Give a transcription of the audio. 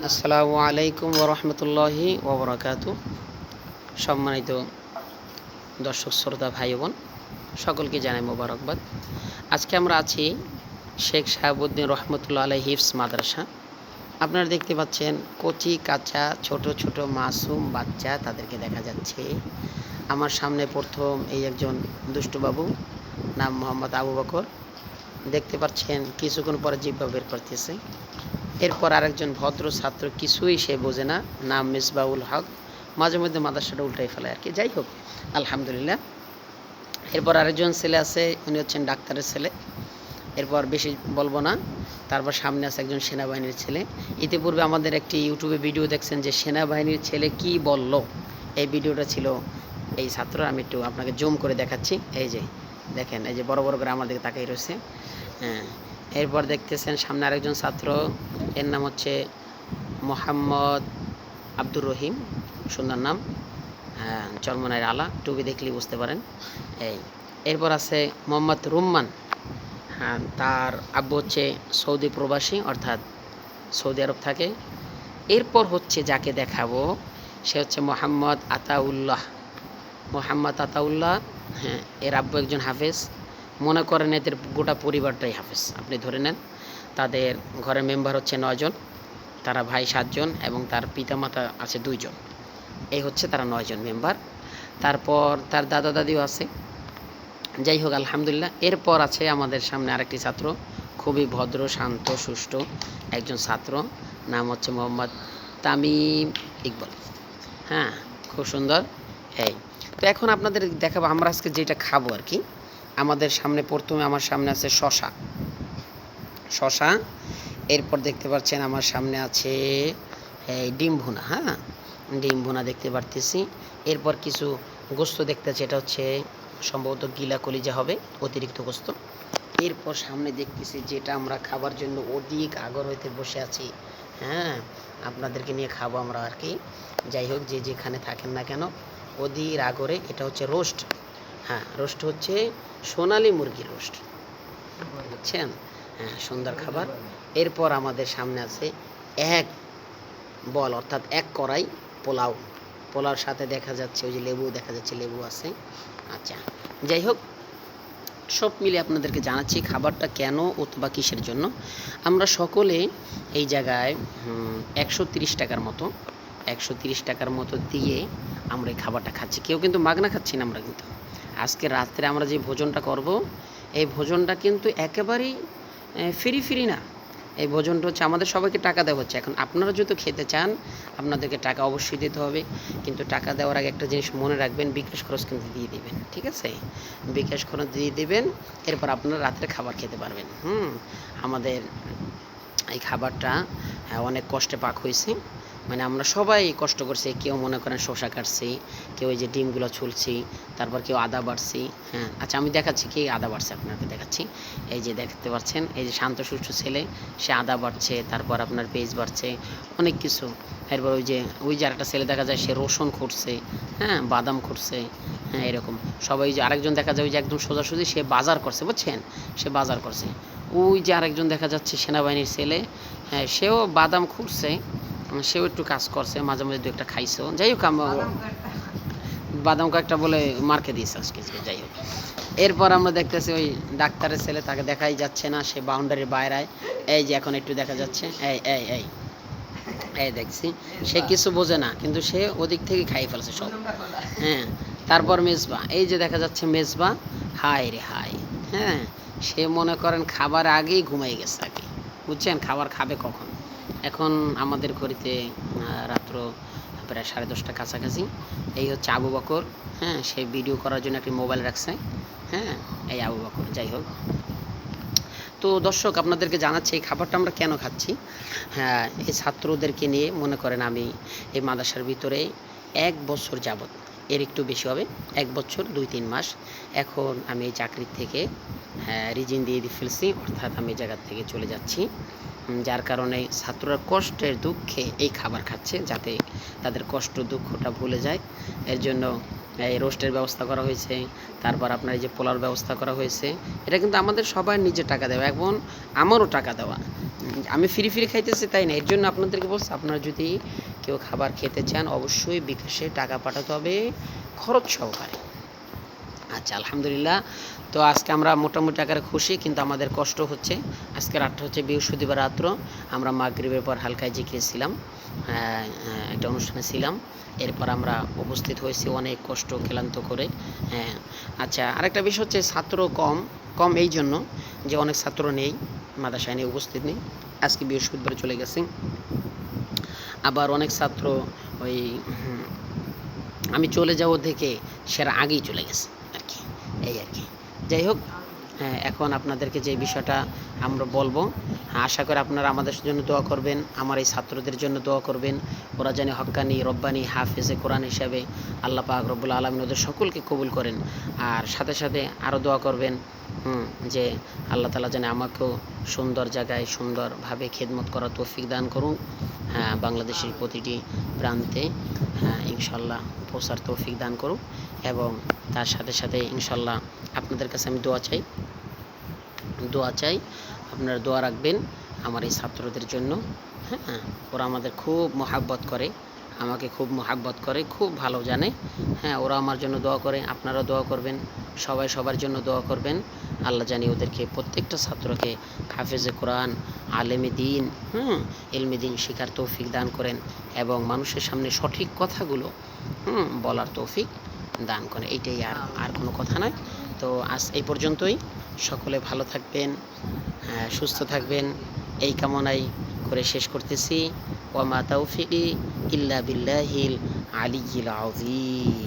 আসসালামু আলাইকুম ওরহমতুল্লাহি ওবরাকাতু। সম্মানিত দর্শক, শ্রোতা ভাই বোন সকলকে জানাই মোবারকবাদ। আজকে আমরা আছি শেখ সাহাবুদ্দিন রহমতুল্লাহ আলাই হিফস মাদ্রাসা। আপনারা দেখতে পাচ্ছেন কচি, কাঁচা, ছোট ছোট, মাসুম বাচ্চা তাদেরকে দেখা যাচ্ছে। আমার সামনে প্রথম এই একজন দুষ্টুবাবু নাম মোহাম্মদ আবু বকর। দেখতে পাচ্ছেন কিছুক্ষণ পরে জিব্বা বের করতেছে। এরপর আরেকজন ভদ্র ছাত্র কিছুই সে বোঝে না, নাম মিসবাউল হক। মাঝে মধ্যে মাদ্রাসাটা উল্টাই ফেলে আর কি। যাই হোক, আলহামদুলিল্লাহ। এরপর আরেকজন ছেলে আছে, উনি হচ্ছেন ডাক্তারের ছেলে। এরপর বেশি বলব না, তারপর সামনে আছে একজন সেনাবাহিনীর ছেলে। ইতিপূর্বে আমাদের একটি ইউটিউবে ভিডিও দেখছেন যে সেনাবাহিনীর ছেলে কি বলল? এই ভিডিওটা ছিল এই ছাত্র আমি একটু আপনাকে জুম করে দেখাচ্ছি। এই যে, দেখেন, এই যে বড় বড় করে আমার দিকে তাকাই রয়েছে। হ্যাঁ এরপর দেখতেছেন সামনে আরেকজন ছাত্র, এর নাম হচ্ছে মোহাম্মদ আব্দুর রহিম, সুন্দর নাম। হ্যাঁ চরমনায়ের আলা টুবি দেখলেই বুঝতে পারেন। এই, এরপর আছে মোহাম্মদ রুম্মান। হ্যাঁ তার আব্বু হচ্ছে সৌদি প্রবাসী, অর্থাৎ সৌদি আরব থাকে। এরপর হচ্ছে যাকে দেখাবো, সে হচ্ছে মোহাম্মদ আতাউল্লাহ। মোহাম্মদ আতাউল্লাহ হ্যাঁ এর আব্বু একজন হাফেজ। মনে করেন এদের গোটা পরিবারটাই হাফেজ। আপনি ধরে নেন, তাদের ঘরের মেম্বার হচ্ছে নয়জন তারা ভাই সাতজন এবং তার পিতামাতা আছে দুইজন এই হচ্ছে তারা নয়জন মেম্বার। তারপর তার দাদা দাদিও আছে। যাই হোক, আলহামদুলিল্লাহ। এরপর আছে আমাদের সামনে আরেকটি ছাত্র, খুবই ভদ্র, শান্ত, সুষ্ঠু একজন ছাত্র। নাম হচ্ছে মোহাম্মদ তামিম ইকবল। হ্যাঁ খুব সুন্দর। এই। তো এখন আপনাদের দেখাবো, আমরা আজকে যেটা খাব আর কি। আমাদের সামনে, প্রথমে আমার সামনে আছে শশা। শশা, এরপর দেখতে পাচ্ছেন আমার সামনে আছে ডিম ভুনা হ্যাঁ? ডিম ভুনা দেখতে পারতেছি। এরপর কিছু গোস্ত দেখতেছি এটা হচ্ছে সম্ভবত গিলা কলিজা হবে, অতিরিক্ত গোস্ত। এরপর সামনে দেখতেছি যেটা আমরা খাবার জন্য অধিক আগর হইতে বসে আছি হ্যাঁ? আপনাদেরকে নিয়ে খাব আমরা আর কি। যাই হোক, যে যেখানে থাকেন না কেন, অধীর আগরে এটা হচ্ছে রোস্ট হ্যাঁ রোস্ট হচ্ছে সোনালি মুরগি রোস্ট। বুঝছেন? হ্যাঁ সুন্দর খাবার। এরপর আমাদের সামনে আছে এক বল, অর্থাৎ এক কড়াই পোলাও। পোলাওর সাথে দেখা যাচ্ছে, ওই যে লেবু, দেখা যাচ্ছে লেবু আছে। আচ্ছা যাই হোক, সব মিলে আপনাদেরকে জানাচ্ছি খাবারটা কেন অথবা কিসের জন্য। আমরা সকলে এই জায়গায় একশো টাকার মতো, একশো টাকার মতো দিয়ে আমরা এই খাবারটা খাচ্ছি। কেউ কিন্তু মাগনা খাচ্ছি না আমরা কিন্তু। আজকে রাত্রে আমরা যে ভোজনটা করব এই ভোজনটা কিন্তু একেবারেই ফ্রি ফ্রি না। এই ভোজনটা হচ্ছে আমাদের সবাইকে টাকা দেওয়া হচ্ছে। এখন আপনারা যদি খেতে চান আপনাদেরকে টাকা অবশ্যই দিতে হবে। কিন্তু টাকা দেওয়ার আগে একটা জিনিস মনে রাখবেন বিকাশ খরচ কিন্তু দিয়ে দিবেন ঠিক আছে? বিকাশ খরচ দিয়ে দিবেন এরপর আপনারা রাত্রে খাবার খেতে পারবেন। হুম আমাদের এই খাবারটা হ্যাঁ, অনেক কষ্টে পাক হয়েছে। মানে আমরা সবাই কষ্ট করছি, কেউ মনে করেন শসা কাটছি, কেউ এই যে ডিমগুলো ছুলছি, তারপর কেউ আদা বাড়ছি হ্যাঁ। আচ্ছা আমি দেখাচ্ছি কি আদা বাড়ছে, আপনাকে দেখাচ্ছি। এই যে দেখতে পাচ্ছেন, এই যে শান্ত সুষ্ঠ ছেলে, সে আদা বাড়ছে, তারপর আপনার পেঁয়াজ বাড়ছে, অনেক কিছু। এরপর ওই যে ওই যে আরেকটা ছেলে দেখা যায়, সে রসুন খুঁটছে হ্যাঁ বাদাম খুঁটছে হ্যাঁ এরকম। সবাই যে আরেকজন দেখা যায়, ওই যে একদম সোজাসুজি, সে বাজার করছে, বুঝছেন? সে বাজার করছে। ওই যে আরেকজন দেখা যাচ্ছে, সেনাবাহিনীর ছেলে হ্যাঁ সেও বাদাম খুঁড়ছে সেও একটু কাজ করছে, মাঝে মাঝে দু একটা খাইছেও যাই হোক বাদাম কয়েকটা বলে মার্কে দিয়েছে আজকে, যাই হোক। এরপর আমরা দেখতেছি ওই ডাক্তারের ছেলে, তাকে দেখাই যাচ্ছে না, সে বাউন্ডারির বাইরে এই যে এখন একটু দেখা যাচ্ছে, এই এই এই এই দেখছি। সে কিছু বোঝে না, কিন্তু সে ওদিক থেকে খাই ফেলছে সব। হ্যাঁ তারপর মেজবা, এই যে দেখা যাচ্ছে মেজবা হাই রে হাই হ্যাঁ সে মনে করেন খাবার আগেই ঘুমাই গেছে কি বুঝছেন, খাবার খাবে কখন? এখন আমাদের ঘড়িতে রাত্র প্রায় সাড়ে দশটা কাছাকাছি। এই হচ্ছে আবু বকর হ্যাঁ সে ভিডিও করার জন্য একটি মোবাইল রাখছে হ্যাঁ এই আবু বকর, যাই হোক। তো দর্শক, আপনাদেরকে জানাচ্ছি, এই খাবারটা আমরা কেন খাচ্ছি? হ্যাঁ এই ছাত্রদেরকে নিয়ে মনে করেন আমি এই মাদ্রাসার ভিতরে এক বছর যাবত এর একটু বেশি হবে, এক বছর, দুই, তিন মাস, এখন আমি এই চাকরির থেকে হ্যাঁ রিজিন দিয়ে দিয়ে ফেলছি, অর্থাৎ আমি এই জায়গার থেকে চলে যাচ্ছি। যার কারণে ছাত্ররা কষ্টের দুঃখে এই খাবার খাচ্ছে যাতে তাদের কষ্ট দুঃখটা ভুলে যায়। এর জন্য এই রোস্টের ব্যবস্থা করা হয়েছে। তারপর আপনার এই যে পোলার ব্যবস্থা করা হয়েছে। এটা কিন্তু আমাদের সবার নিজের টাকা দেওয়া। এবং আমারও টাকা দেওয়া। আমি ফ্রি ফ্রি খাইতেছি, তাই না? এর জন্য আপনাদেরকে বলছি, আপনারা যদি কেউ খাবার খেতে চান, অবশ্যই বিকাশে টাকা পাঠাতে হবে খরচ সহকারে। আচ্ছা আলহামদুলিল্লাহ। তো আজকে আমরা মোটামুটি আকারে খুশি, কিন্তু আমাদের কষ্ট হচ্ছে। আজকে রাতটা হচ্ছে বৃহস্পতিবার রাত্র। আমরা মাগরিবের পর হালকায় জিখিয়েছিলাম একটা অনুষ্ঠানে ছিলাম। এরপর আমরা উপস্থিত হয়েছি অনেক কষ্ট, ক্লান্ত করে হ্যাঁ। আচ্ছা আরেকটা বিষয় হচ্ছে ছাত্র কম কম এই জন্য যে অনেক ছাত্র নেই, মাদ্রাসায় নিয়ে উপস্থিত নেই। আজকে বৃহস্পতিবার চলে গেছে। আবার অনেক ছাত্র ওই আমি চলে যাব থেকে সেরা আগেই চলে গেছে। এই আর কি। যাই হোক হ্যাঁ, এখন আপনাদেরকে যে বিষয়টা আমরা বলব হ্যাঁ, আশা করি আপনারা আমাদের জন্য দোয়া করবেন আমার এই ছাত্রদের জন্য দোয়া করবেন। ওরা যেন হক্কানি রব্বানি হাফেজে কোরআন হিসাবে আল্লাহ পাক রব্বুল আলমিন ওদের সকলকে কবুল করেন। আর সাথে সাথে আরও দোয়া করবেন যে আল্লাহ তালা যেন আমাকেও সুন্দর জায়গায় সুন্দরভাবে খেদমত করার তৌফিক দান করুন। হ্যাঁ বাংলাদেশের প্রতিটি প্রান্তে হ্যাঁ ইনশাল্লাহ পৌঁছার তৌফিক দান করুক এবং তার সাথে সাথে ইনশাল্লাহ আপনাদের কাছে আমি দোয়া চাই। দোয়া চাই আপনারা দোয়া রাখবেন আমার এই ছাত্রদের জন্য। হ্যাঁ ওরা আমাদের খুব মহাব্বত করে, আমাকে খুব মহাব্বত করে, খুব ভালো জানে। হ্যাঁ ওরা আমার জন্য দোয়া করে আপনারা দোয়া করবেন, সবাই সবার জন্য দোয়া করবেন। আল্লাহ জানি ওদেরকে প্রত্যেকটা ছাত্রকে হাফেজে কোরআন আলেমে দিন হুম এলমে দিন শিকার তৌফিক দান করেন এবং মানুষের সামনে সঠিক কথাগুলো হুম বলার তৌফিক দান করেন। এইটাই আর আর কোনো কথা নয়। তো আজ এই পর্যন্তই। সকলে ভালো থাকবেন হ্যাঁ, সুস্থ থাকবেন। এই কামনাই করে শেষ করতেছি। ওয়ামা তৌফিকি ইল্লা বিল্লাহিল আলিয়িল আযীম।